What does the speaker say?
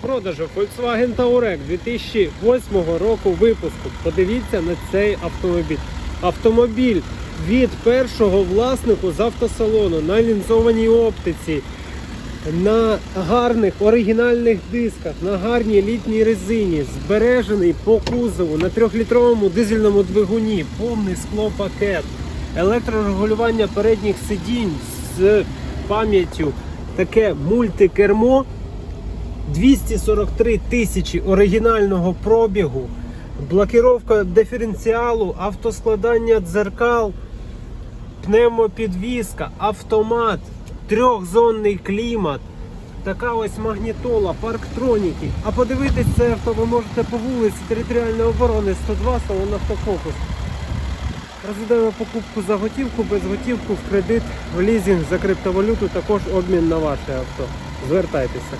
продажу Volkswagen Touareg 2008 року випуску. Подивіться на цей автомобіль. Автомобіль від першого власнику з автосалону на лінзованій оптиці, на гарних оригінальних дисках, на гарній літній резині, збережений по кузову на трьохлітровому дизельному двигуні, повний склопакет, електрорегулювання передніх сидінь з пам'яттю, таке мультикермо. 243 тисячі оригінального пробігу, блокировка диференціалу, автоскладання дзеркал, пневмопідвізка, автомат, трьохзонний клімат, така ось магнітола, парктроніки. А подивитись це авто ви можете по вулиці територіальної оборони 102 салон автофокус. Розглядаємо покупку за готівку, без готівку, в кредит, в лізинг за криптовалюту, також обмін на ваше авто. Звертайтеся.